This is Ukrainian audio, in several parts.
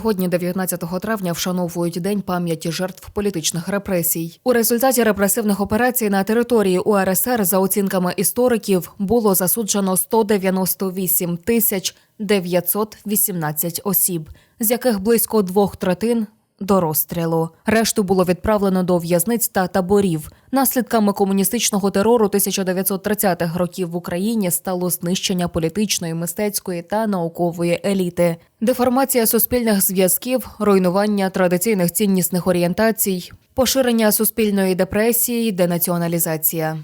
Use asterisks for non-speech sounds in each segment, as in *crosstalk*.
Сьогодні, 19 травня, вшановують день пам'яті жертв політичних репресій. У результаті репресивних операцій на території УРСР, за оцінками істориків, було засуджено 198 тисяч 918 осіб, з яких близько двох третин до розстрілу. Решту було відправлено до в'язниць та таборів. Наслідками комуністичного терору 1930-х років в Україні стало знищення політичної, мистецької та наукової еліти, деформація суспільних зв'язків, руйнування традиційних ціннісних орієнтацій, поширення суспільної депресії, денаціоналізація.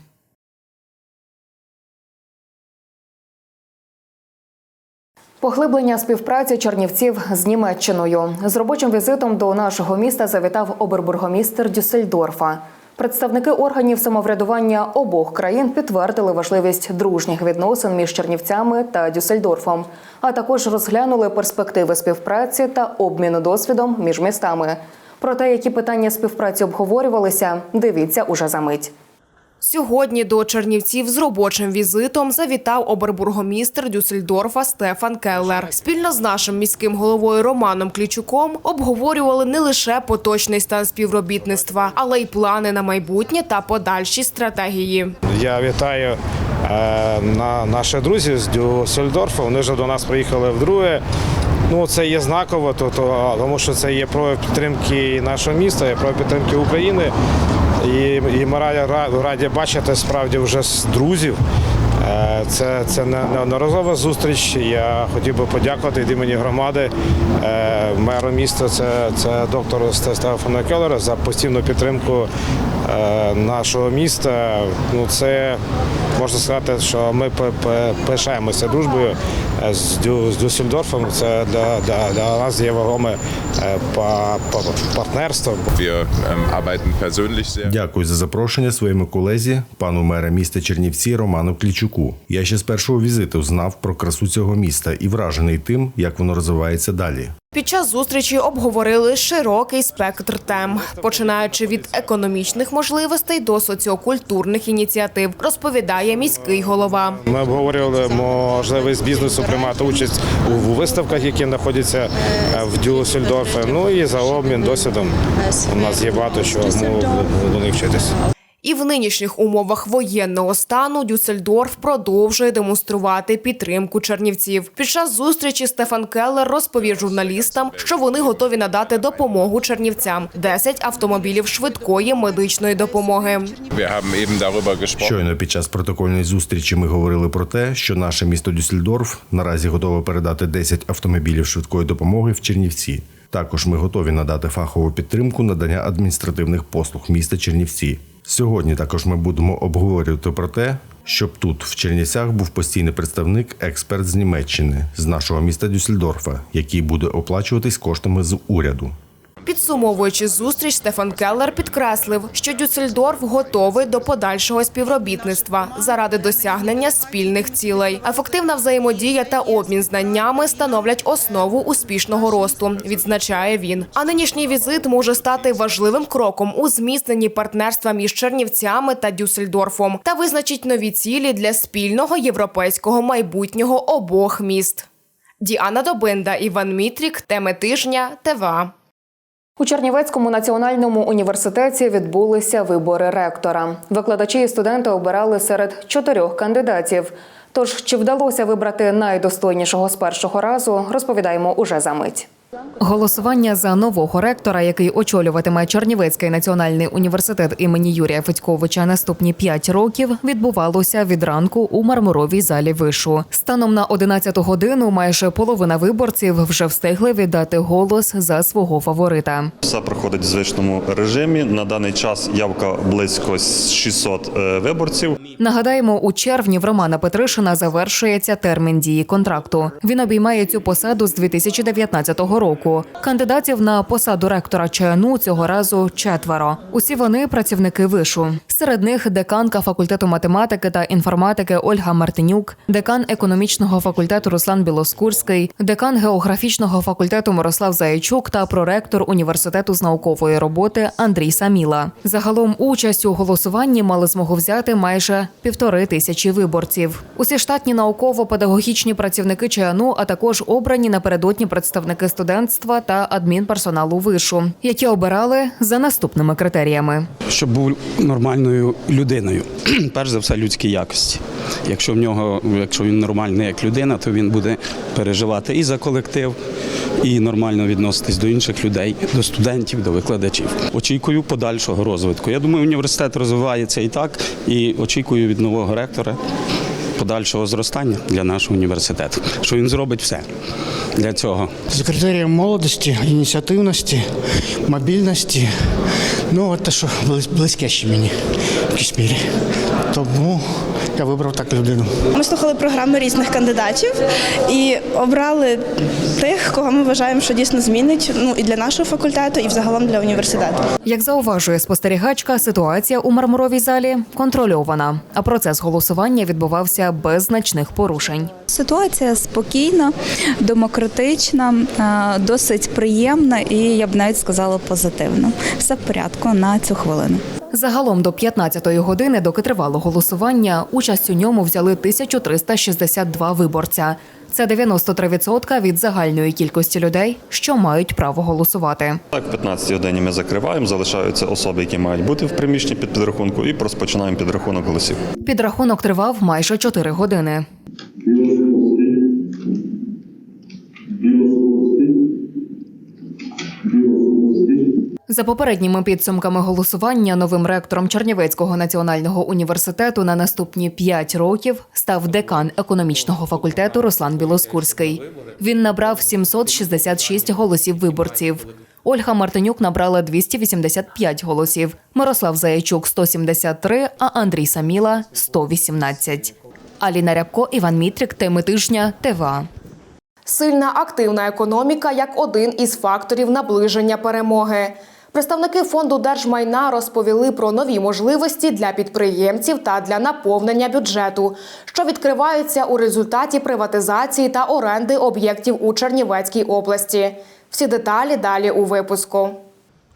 Поглиблення співпраці чернівців з Німеччиною з робочим візитом до нашого міста завітав обербургомістер Дюссельдорфа. Представники органів самоврядування обох країн підтвердили важливість дружніх відносин між Чернівцями та Дюссельдорфом, а також розглянули перспективи співпраці та обміну досвідом між містами. Про те, які питання співпраці обговорювалися, дивіться уже за мить. Сьогодні до Чернівців з робочим візитом завітав обербургомістр Дюссельдорфа Стефан Келлер. Спільно з нашим міським головою Романом Клічуком обговорювали не лише поточний стан співробітництва, але й плани на майбутнє та подальші стратегії. Я вітаю е, на наші друзі з Дюссельдорфа. Вони вже до нас приїхали вдруге. Ну, це є знаково, то, то, тому що це є прояв підтримки нашого міста, є прояв підтримки України. І, і ми раді, раді бачити справді вже з друзів. Е, Це, це не- неодноразова зустріч. Я хотів би подякувати від імені громади е, меру міста. Це, це доктор Стефана Келлера за постійну підтримку е, нашого міста. Ну, це можна сказати, що ми пишаємося дружбою з, Дю, з Дюссельдорфом. Це для, для, для нас є вагоме е, па- па- партнерство. Ähm. Дякую за запрошення своєму колезі, пану мера міста Чернівці Роману Клічуку. Я ще з першого візиту знав про красу цього міста і вражений тим, як воно розвивається далі. Під час зустрічі обговорили широкий спектр тем, починаючи від економічних можливостей до соціокультурних ініціатив, розповідає міський голова. Ми обговорювали можливість бізнесу приймати участь у виставках, які знаходяться е, в Дюссельдорфі. Ну і за обмін досвідом у нас є багато чого до них вчитися. І в нинішніх умовах воєнного стану Дюссельдорф продовжує демонструвати підтримку чернівців. Під час зустрічі Стефан Келлер розповів журналістам, що вони готові надати допомогу чернівцям 10 автомобілів швидкої медичної допомоги. Щойно під час протокольної зустрічі ми говорили про те, що наше місто Дюссельдорф наразі готове передати 10 автомобілів швидкої допомоги в Чернівці. Також ми готові надати фахову підтримку надання адміністративних послуг міста Чернівці. Сьогодні також ми будемо обговорювати про те, щоб тут, в Чернівцях, був постійний представник, експерт з Німеччини, з нашого міста Дюссельдорфа, який буде оплачуватись коштами з уряду. Підсумовуючи зустріч, Стефан Келлер підкреслив, що Дюссельдорф готовий до подальшого співробітництва заради досягнення спільних цілей. Ефективна взаємодія та обмін знаннями становлять основу успішного росту, відзначає він. А нинішній візит може стати важливим кроком у зміцненні партнерства між Чернівцями та Дюссельдорфом та визначить нові цілі для спільного європейського майбутнього обох міст. Діана Добинда, Іван Мітрік, теми тижня, ТВА. У Чернівецькому національному університеті відбулися вибори ректора. Викладачі і студенти обирали серед чотирьох кандидатів. Тож, чи вдалося вибрати найдостойнішого з першого разу, розповідаємо уже за мить. Голосування за нового ректора, який очолюватиме Чернівецький національний університет імені Юрія Федьковича наступні п'ять років, відбувалося від ранку у мармуровій залі вишу. Станом на 11 годину майже половина виборців вже встигли віддати голос за свого фаворита. Все проходить в звичному режимі. На даний час явка близько 600 е, виборців. Нагадаємо, у червні в Романа Петришина завершується термін дії контракту. Він обіймає цю посаду з 2019 року. Кандидатів на посаду ректора ЧНУ цього разу четверо. Усі вони працівники вишу. Серед них деканка факультету математики та інформатики Ольга Мартинюк, декан економічного факультету Руслан Білоскурський, декан географічного факультету Мирослав Заячук та проректор університету з наукової роботи Андрій Саміла. Загалом участь у голосуванні мали змогу взяти майже півтори тисячі виборців. Усі штатні науково-педагогічні працівники ЧНУ, а також обрані напередодні представники студентів студентства та адмінперсоналу вишу, які обирали за наступними критеріями. щоб був нормальною людиною. *clears throat* Перш за все, людські якості. Якщо в нього, якщо він нормальний як людина, то він буде переживати і за колектив, і нормально відноситись до інших людей, до студентів, до викладачів. Очікую подальшого розвитку. Я думаю, університет розвивається і так, і очікую від нового ректора. Подальшого зростання для нашого університету, що він зробить все для цього. За критерієм молодості, ініціативності, мобільності. Ну, от те, що близ- близьке ще мені в якійсь мірі. Тому я вибрав так людину. Ми слухали програми різних кандидатів і обрали тих, кого ми вважаємо, що дійсно змінить ну і для нашого факультету, і взагалом для університету. Як зауважує спостерігачка, ситуація у мармуровій залі контрольована, а процес голосування відбувався без значних порушень. Ситуація спокійна, демократична, е, досить приємна і я б навіть сказала позитивна. Все в порядку на цю хвилину. Загалом до 15-ї години, доки тривало голосування, участь у ньому взяли 1362 виборця. Це 93% від загальної кількості людей, що мають право голосувати. Так, в 15 годині ми закриваємо, залишаються особи, які мають бути в приміщенні під підрахунку, і розпочинаємо підрахунок голосів. Підрахунок тривав майже 4 години. За попередніми підсумками голосування новим ректором Чернівецького національного університету на наступні 5 років став декан економічного факультету Руслан Білоскурський. Він набрав 766 голосів виборців. Ольга Мартинюк набрала 285 голосів, Мирослав Заячук 173, а Андрій Саміла 118. Аліна Рябко, Іван Мітрик, теми тижня, ТВА. Сильна активна економіка як один із факторів наближення перемоги. Представники фонду держмайна розповіли про нові можливості для підприємців та для наповнення бюджету, що відкриваються у результаті приватизації та оренди об'єктів у Чернівецькій області. Всі деталі далі у випуску.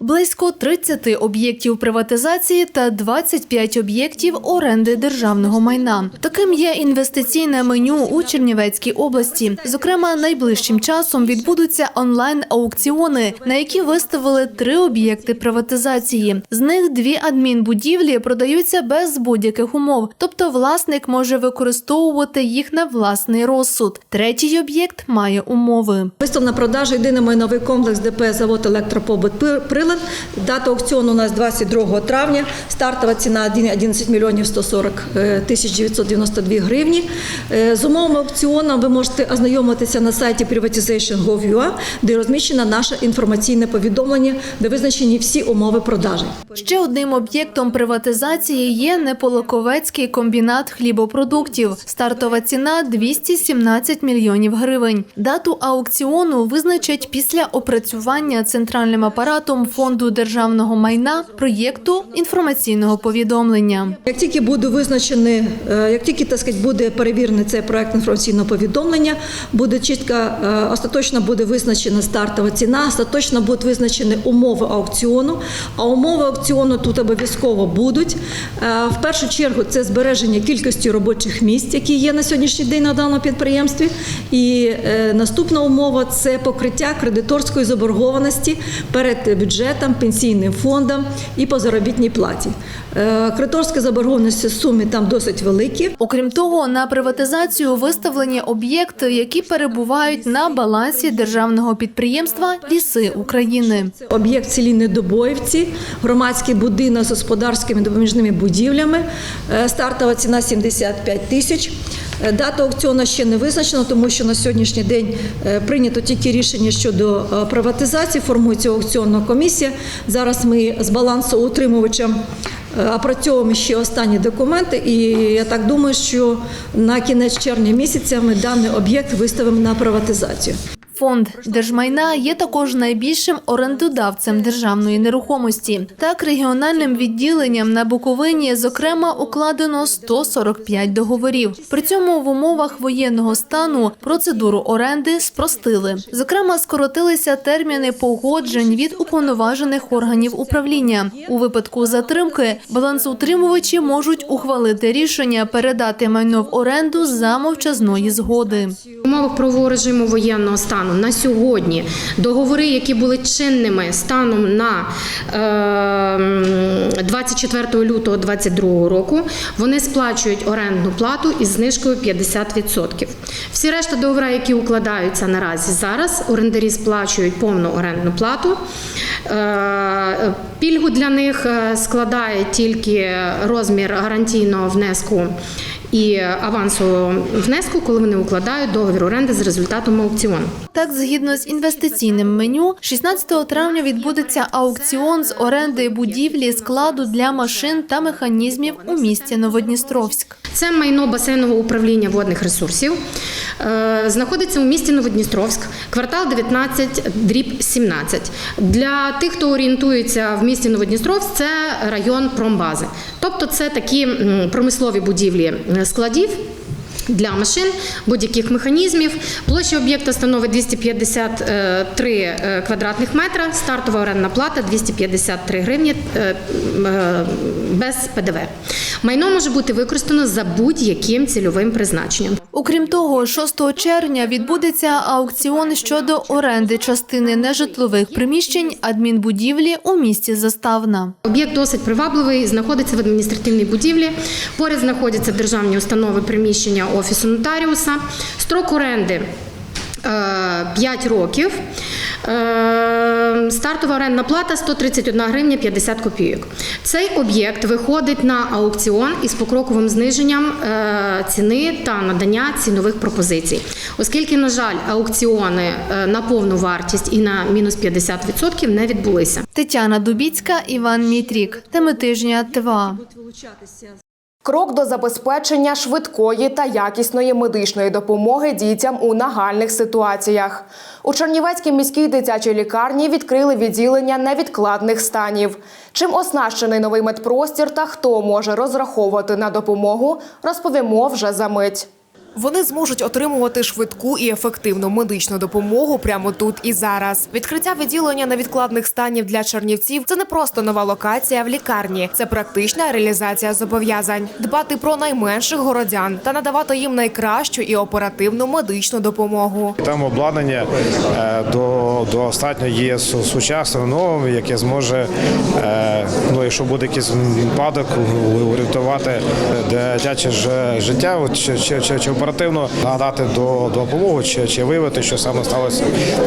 Близько 30 об'єктів приватизації та 25 об'єктів оренди державного майна. Таким є інвестиційне меню у Чернівецькій області. Зокрема, найближчим часом відбудуться онлайн-аукціони, на які виставили три об'єкти приватизації. З них дві адмінбудівлі продаються без будь-яких умов, тобто власник може використовувати їх на власний розсуд. Третій об'єкт має умови. Вистав на продажу єдиний майновий комплекс ДП завод електропобут Пир- Прилад. Дата аукціону у нас 22 травня. Стартова ціна 11 мільйонів 140 е, тисяч 992 гривні. Е, З умовами аукціону ви можете ознайомитися на сайті privatization.gov.ua, де розміщено наше інформаційне повідомлення, де визначені всі умови продажі. Ще одним об'єктом приватизації є Неполоковецький комбінат хлібопродуктів. Стартова ціна 217 мільйонів гривень. Дату аукціону визначать після опрацювання центральним апаратом фонду державного майна проєкту інформаційного повідомлення. Як тільки буде визначений, е, як тільки так сказати, буде перевірений цей проект інформаційного повідомлення, буде чітко е, остаточно буде визначена стартова ціна, остаточно будуть визначені умови аукціону. А умови аукціону тут обов'язково будуть. Е, В першу чергу це збереження кількості робочих місць, які є на сьогоднішній день на даному підприємстві. І е, наступна умова це покриття кредиторської заборгованості перед бюджетом, пенсійним фондом і по заробітній платі. Е, Кредиторська заборгованість в сумі там досить великі. Окрім того, на приватизацію виставлені об'єкти, які перебувають на балансі державного підприємства Ліси України. Об'єкт в селі Недобоївці, громадський будинок з господарськими допоміжними будівлями. Е, Стартова ціна 75 тисяч. Е, Дата аукціону ще не визначена, тому що на сьогоднішній день е, прийнято тільки рішення щодо е, приватизації, формується аукціонна комісія. Зараз ми з балансоутримувачем е, опрацьовуємо ще останні документи, і я так думаю, що на кінець червня місяця ми даний об'єкт виставимо на приватизацію. Фонд держмайна є також найбільшим орендодавцем державної нерухомості. Так, регіональним відділенням на Буковині, зокрема, укладено 145 договорів. При цьому в умовах воєнного стану процедуру оренди спростили. Зокрема, скоротилися терміни погоджень від уповноважених органів управління. У випадку затримки балансоутримувачі можуть ухвалити рішення передати майно в оренду за мовчазної згоди. В умовах правового режиму воєнного стану на сьогодні договори, які були чинними станом на е, 24 лютого 2022 року, вони сплачують орендну плату із знижкою 50%. Всі решта договори, які укладаються наразі зараз, орендарі сплачують повну орендну плату. Е, Пільгу для них е, складає тільки розмір гарантійного внеску і авансу внеску, коли вони укладають договір оренди з результатом аукціону. Так, згідно з інвестиційним меню, 16 травня відбудеться аукціон з оренди будівлі складу для машин та механізмів у місті Новодністровськ. Це майно басейнового управління водних ресурсів. Е, Знаходиться у місті Новодністровськ, квартал 19, дріб 17. Для тих, хто орієнтується в місті Новодністровськ, це район промбази. Тобто це такі промислові будівлі е, складів. Для машин будь-яких механізмів площа об'єкта становить 253 е, квадратних метра. Стартова орендна плата 253 гривні е, е, без ПДВ. Майно може бути використано за будь-яким цільовим призначенням. Окрім того, 6 червня відбудеться аукціон щодо оренди частини нежитлових приміщень адмінбудівлі у місті Заставна. Об'єкт досить привабливий, знаходиться в адміністративній будівлі. Поряд знаходяться державні установи приміщення офісу нотаріуса. Строк оренди 5 років. Е, Стартова орендна плата 131 гривня 50 копійок. Цей об'єкт виходить на аукціон із покроковим зниженням е, ціни та надання цінових пропозицій. Оскільки, на жаль, аукціони е, на повну вартість і на мінус 50% не відбулися. Тетяна Дубіцька, Іван Мітрік. Теми тижня ТВА. Крок до забезпечення швидкої та якісної медичної допомоги дітям у нагальних ситуаціях. У Чернівецькій міській дитячій лікарні відкрили відділення невідкладних станів. Чим оснащений новий медпростір та хто може розраховувати на допомогу, розповімо вже за мить. Вони зможуть отримувати швидку і ефективну медичну допомогу прямо тут і зараз. Відкриття відділення невідкладних станів для чернівців це не просто нова локація в лікарні, це практична реалізація зобов'язань, дбати про найменших городян та надавати їм найкращу і оперативну медичну допомогу. Там обладнання е, до, достатньо є су- сучасним, новим, яке зможе, е, ну, якщо буде якийсь випадок, орієнтувати е, дитяче життя, от, чи, чи, чи оперативно надати до, допомогу, чи, чи виявити, що саме сталося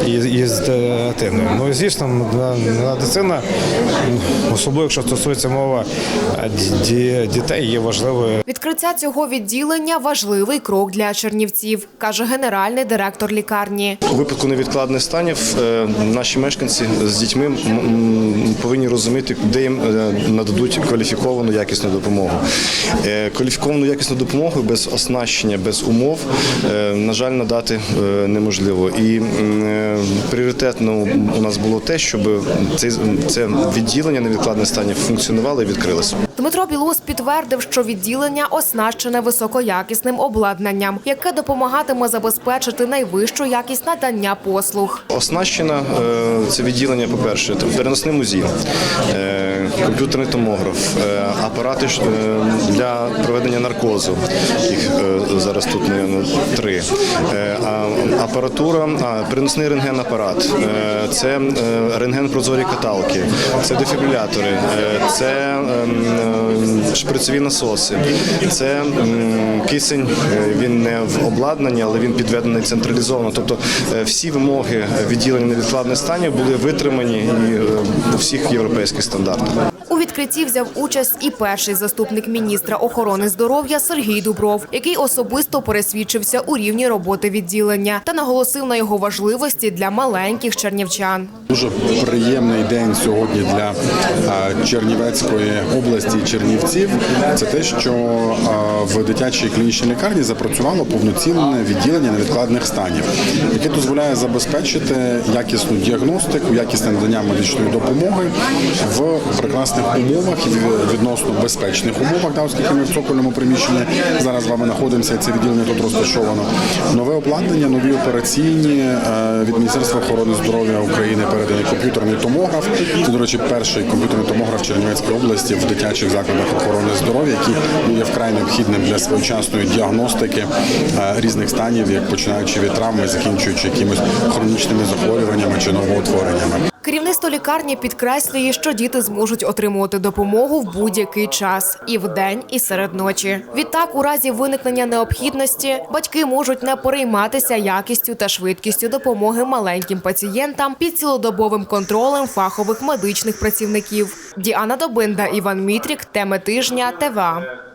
із, із дитиною. Ну і звісно, медицина, особливо якщо стосується мова е, дітей, є важливою. Відкриття цього відділення важливий крок для чернівців, каже генеральний директор лікарні. У випадку невідкладних станів е, наші мешканці з дітьми повинні розуміти, де їм е, нададуть кваліфіковану якісну допомогу. Е, Кваліфіковану якісну допомогу без оснащення, без умов, е, на жаль, надати е, неможливо. І е, пріоритетно у нас було те, щоб це відділення невідкладних станів функціонувало і відкрилося. Дмитро Білус підтвердив, що відділення оснащене високоякісним обладнанням, яке допомагатиме забезпечити найвищу якість надання послуг. Оснащено е, це відділення, по-перше, там переносний музій, е, комп'ютерний томограф, апарати для проведення наркозу. Їх зараз тут наверно, три. Е, апаратура, а, переносний рентген-апарат, е, це е, рентген прозорі каталки, це дефібрилятори, це ем, шприцеві насоси, це кисень. е, Він не в обладнанні, але він підведений централізовано. Тобто всі вимоги відділення невідкладних станів були витримані і, у всіх європейських стандартах. У відкритті взяв участь і перший заступник міністра охорони здоров'я Сергій Дубров, який особисто пересвідчився у рівні роботи відділення та наголосив на його важливості для маленьких чернівчан. Дуже приємний день сьогодні для Чернівецької області Чернівців. Це те, що в дитячій клінічній лікарні запрацювало повноцінне відділення невідкладних станів, яке дозволяє забезпечити якісну діагностику, якісне надання медичної допомоги в прекрасних умовах і відносно безпечних умовах, да, оскільки ми в цокольному приміщенні зараз з вами знаходимося. Це відділення тут розташовано. Нове обладнання, нові операційні е, від Міністерства охорони здоров'я України переданий комп'ютерний томограф. Це, до речі, перший комп'ютерний томограф в Чернівецькій області в дитячих закладах охорони здоров'я, який є вкрай необхідним для своєчасної діагностики е, різних станів, як починаючи від травми, закінчуючи якимись хронічними захворюваннями чи новоутвореннями. Керівництво лікарні підкреслює, що діти зможуть отримувати допомогу в будь-який час і вдень, і серед ночі. Відтак, у разі виникнення необхідності, батьки можуть не перейматися якістю та швидкістю допомоги маленьким пацієнтам під цілодобовим контролем фахових медичних працівників. Діана Добинда, Іван Мітрік, теми тижня, ТВА.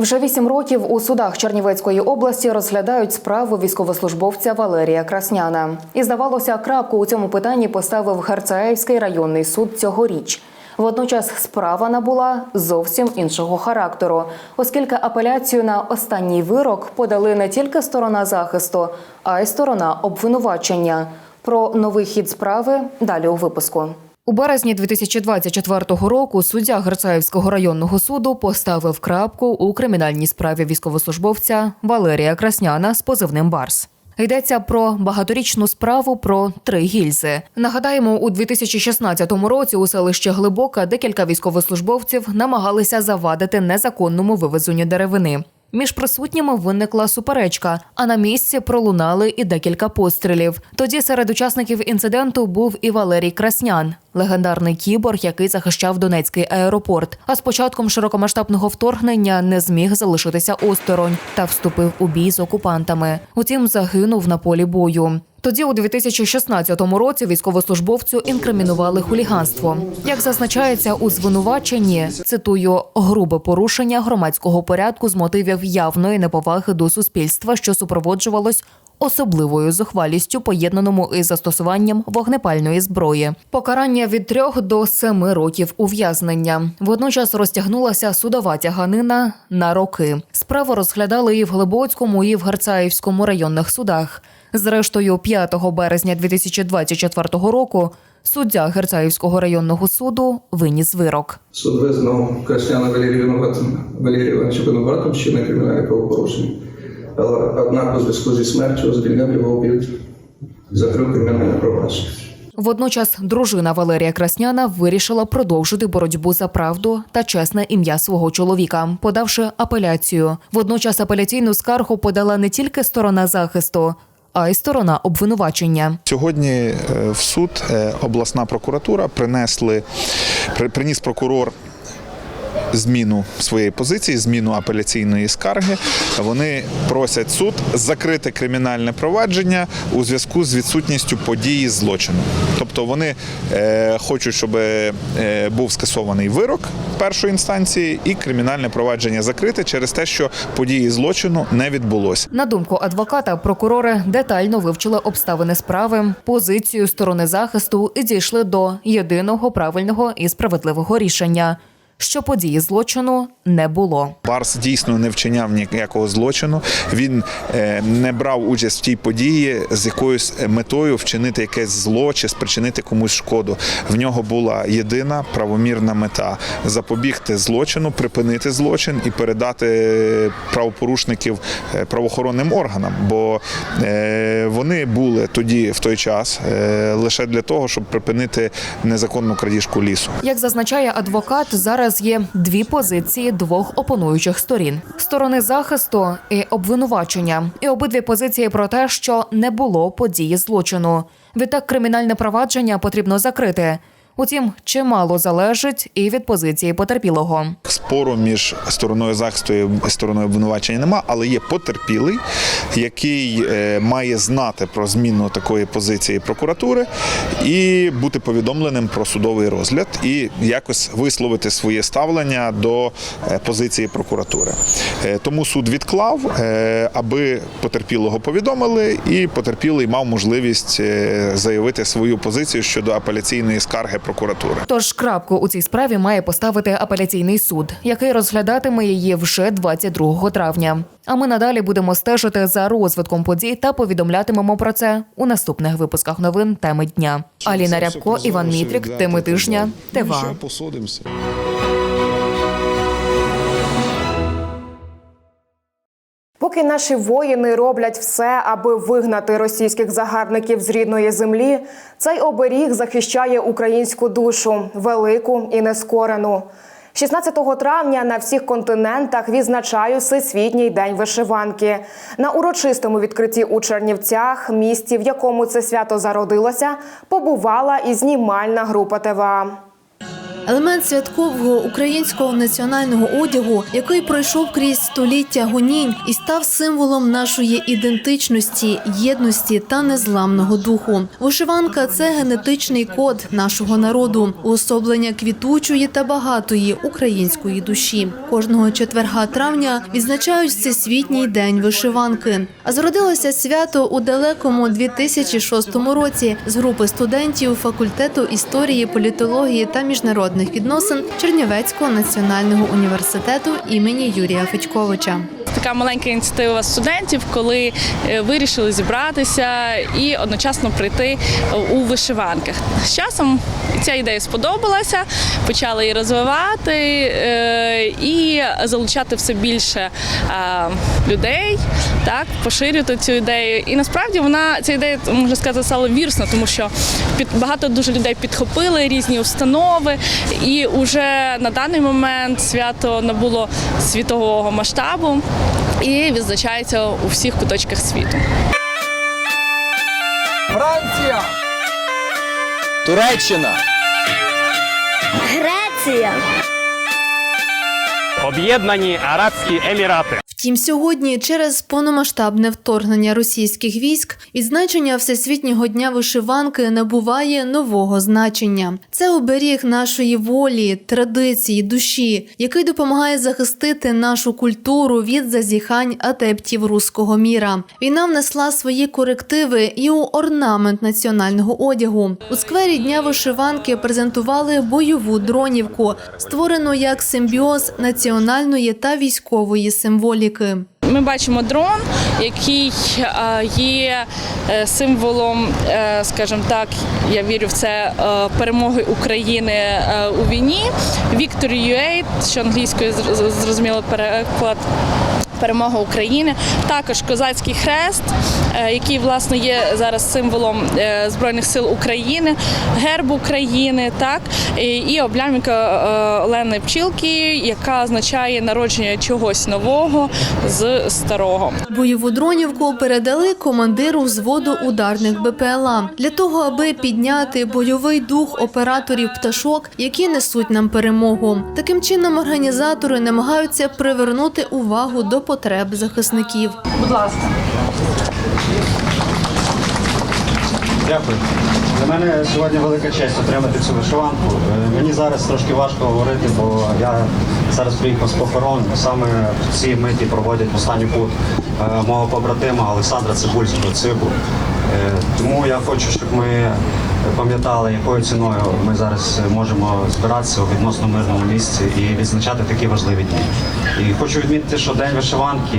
Вже вісім років у судах Чернівецької області розглядають справу військовослужбовця Валерія Красняна. І здавалося, крапку у цьому питанні поставив Герцаївський районний суд цьогоріч. Водночас справа набула зовсім іншого характеру, оскільки апеляцію на останній вирок подали не тільки сторона захисту, а й сторона обвинувачення. Про новий хід справи далі у випуску. У березні 2024 року суддя Герцаївського районного суду поставив крапку у кримінальній справі військовослужбовця Валерія Красняна з позивним Барс. Йдеться про багаторічну справу про три гільзи. Нагадаємо, у 2016 році у селищі Глибока декілька військовослужбовців намагалися завадити незаконному вивезенню деревини. Між присутніми виникла суперечка, а на місці пролунали і декілька пострілів. Тоді серед учасників інциденту був і Валерій Краснян, легендарний кіборг, який захищав Донецький аеропорт. А з початком широкомасштабного вторгнення не зміг залишитися осторонь та вступив у бій з окупантами. Утім, загинув на полі бою. Тоді, у 2016 році, військовослужбовцю інкримінували хуліганство. Як зазначається у звинуваченні, цитую грубе порушення громадського порядку з мотивів явної неповаги до суспільства, що супроводжувалось особливою зухвалістю, поєднаному із застосуванням вогнепальної зброї. Покарання від трьох до семи років ув'язнення. Водночас розтягнулася судова тяганина на роки. Справу розглядали і в Глибоцькому, і в Герцаївському районних судах. Зрештою, 5 березня 2024 року суддя Герцаївського районного суду виніс вирок. Суд визнав Красняна Валерія Валерія Івановича винуватим вчинення кримінальне правопорушення. Однак у зв'язку зі смертю звільнив його від закрив кримінальне провадження. Водночас дружина Валерія Красняна вирішила продовжити боротьбу за правду та чесне ім'я свого чоловіка, подавши апеляцію. Водночас апеляційну скаргу подала не тільки сторона захисту, а й сторона обвинувачення. Сьогодні е, в суд е, обласна прокуратура принесли при- приніс прокурор. Зміну своєї позиції, зміну апеляційної скарги. Вони просять суд закрити кримінальне провадження у зв'язку з відсутністю події злочину. Тобто вони е, хочуть, щоб е, був скасований вирок першої інстанції і кримінальне провадження закрите через те, що події злочину не відбулося. На думку адвоката, прокурори детально вивчили обставини справи, позицію сторони захисту і дійшли до єдиного правильного і справедливого рішення, що події злочину не було. Барс дійсно не вчиняв ніякого злочину. Він е, не брав участь в тій події з якоюсь метою вчинити якесь зло чи спричинити комусь шкоду. В нього була єдина правомірна мета запобігти злочину, припинити злочин і передати правопорушників е, правоохоронним органам. Бо е, вони були тоді в той час лише для того, щоб припинити незаконну крадіжку лісу. Як зазначає адвокат, зараз є дві позиції двох опонуючих сторін: сторони захисту і обвинувачення. І обидві позиції про те, що не було події злочину. Відтак кримінальне провадження потрібно закрити. Утім, чимало залежить і від позиції потерпілого. Спору між стороною захисту і стороною обвинувачення нема, але є потерпілий, який е, має знати про зміну такої позиції прокуратури і бути повідомленим про судовий розгляд і якось висловити своє ставлення до е, позиції прокуратури. Е, Тому суд відклав, аби потерпілого повідомили, і потерпілий мав можливість заявити свою позицію щодо апеляційної скарги прокуратури. Тож крапку у цій справі має поставити апеляційний суд, який розглядатиме її вже 22 травня. А ми надалі будемо стежити за розвитком подій та повідомлятимемо про це у наступних випусках новин теми дня. Аліна Рябко, Іван Мітрік, теми тижня. ТВА. посудимося. Поки наші воїни роблять все, аби вигнати російських загарбників з рідної землі, цей оберіг захищає українську душу, велику і нескорену. 16 травня на всіх континентах відзначають Всесвітній день вишиванки. На урочистому відкритті у Чернівцях, місті, в якому це свято зародилося, побувала і знімальна група ТВА. Елемент святкового українського національного одягу, який пройшов крізь століття гонінь і став символом нашої ідентичності, єдності та незламного духу. Вишиванка це генетичний код нашого народу, уособлення квітучої та багатої української душі. Кожного четверга травня відзначають всесвітній день вишиванки. А зародилося свято у далекому 2006 році з групи студентів факультету історії, політології та міжнародних відносин Чернівецького національного університету імені Юрія Федьковича. Така маленька ініціатива студентів, коли е, вирішили зібратися і одночасно прийти у вишиванках. З часом ця ідея сподобалася, почали її розвивати е, і залучати все більше людей, так поширювати цю ідею. І насправді вона ця ідея можна сказати стала вірусна, тому що багато дуже людей підхопили різні установи, і вже на даний момент свято набуло світового масштабу і відзначається у всіх куточках світу. Франція. Туреччина. Греція. Об'єднані Арабські Емірати. Втім, сьогодні, через повномасштабне вторгнення російських військ, відзначення Всесвітнього дня вишиванки набуває нового значення. Це оберіг нашої волі, традиції, душі, який допомагає захистити нашу культуру від зазіхань адептів руського міра. Війна внесла свої корективи і у орнамент національного одягу. У сквері дня вишиванки презентували бойову дронівку, створену як симбіоз національної та військової символіки. Ми бачимо дрон, який е, є е, символом, е, скажімо так, я вірю в це перемоги України у війні. Victory UA, що англійською зр- зр- зрозуміло переклад. Перемога України, також козацький хрест, е, який власне є зараз символом е, збройних сил України, герб України, так і, облямівка е, Олени Пчілки, яка означає народження чогось нового з старого. Бойову дронівку передали командиру взводу ударних БПЛА для того, аби підняти бойовий дух операторів пташок, які несуть нам перемогу. Таким чином організатори намагаються привернути увагу до потреб захисників. Будь ласка. Дякую. Для мене сьогодні велика честь отримати цю вишиванку. Е, Мені зараз трошки важко говорити, бо я зараз приїхав з похорон. Саме в цій миті проводять останній путь е, мого побратима Олександра Цибульського Цибу. Е, Тому я хочу, щоб ми пам'ятали, якою ціною ми зараз можемо збиратися у відносно мирному місці і відзначати такі важливі дні. І хочу відмітити, що День вишиванки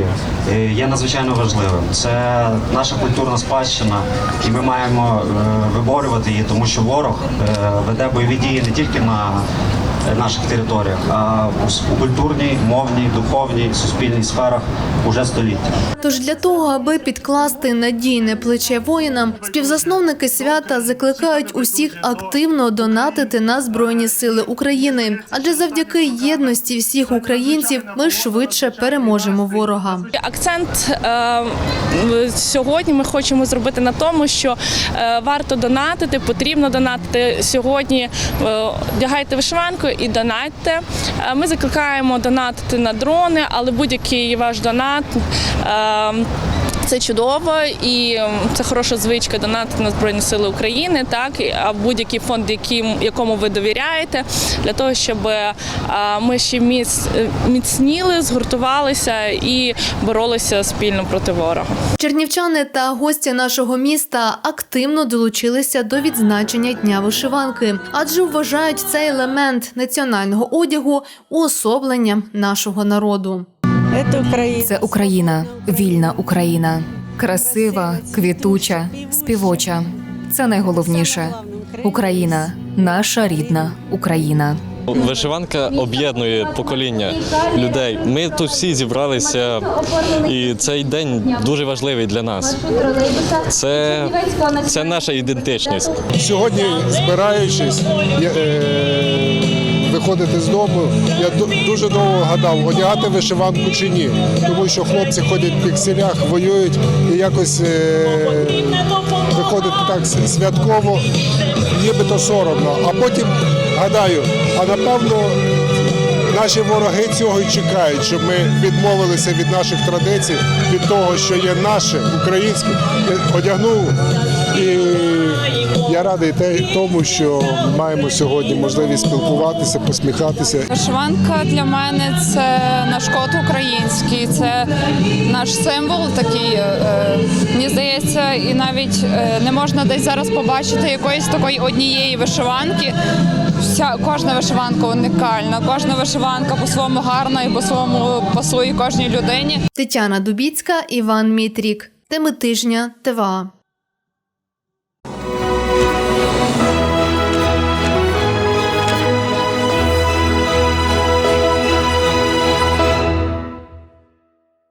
е, є надзвичайно важливим. Це наша культурна спадщина, і ми маємо е, виборювати її, тому що ворог веде бойові дії не тільки на наших територіях, а у культурній, мовній, духовній, суспільній сферах уже століття. Тож для того, аби підкласти надійне плече воїнам, співзасновники свята закликають усіх активно донатити на збройні сили України, адже завдяки єдності всіх українців ми швидше переможемо ворога. Акцент е, сьогодні ми хочемо зробити на тому, що е, варто донатити, потрібно донатити сьогодні. Е, вдягайте вишиванку і донатьте. Е, ми закликаємо донатити на дрони, але будь-який ваш донат. Це чудово і це хороша звичка донатити на Збройні Сили України, так а будь-який фонд, яким, якому ви довіряєте, для того, щоб е, ми ще міц, міцніли, згуртувалися і боролися спільно проти ворога. Чернівчани та гості нашого міста активно долучилися до відзначення дня вишиванки, адже вважають цей елемент національного одягу уособленням нашого народу. Це Україна, вільна Україна, красива, квітуча, співоча. Це найголовніше. Україна, наша рідна Україна. Вишиванка об'єднує покоління людей. Ми тут всі зібралися, і цей день дуже важливий для нас. Це, це наша ідентичність. Сьогодні, збираючись, е, виходити з дому, я ду- дуже довго гадав, одягати вишиванку чи ні. Тому що хлопці ходять в пікселях, воюють і якось е, виходити так святково, нібито соромно. А потім гадаю, а напевно. Наші вороги цього і чекають, щоб ми відмовилися від наших традицій, від того, що є наше, українське, одягнув. І я радий тому, що маємо сьогодні можливість спілкуватися, посміхатися. Вишиванка для мене це наш код український, це наш символ такий. е, Мені здається, і навіть е, не можна десь зараз побачити якоїсь такої однієї вишиванки. Вся кожна вишиванка унікальна, кожна вишиванка по-своєму гарна і по-своєму пасує кожній людині. Тетяна Дубіцька, Іван Мітрік. Теми тижня ТВА.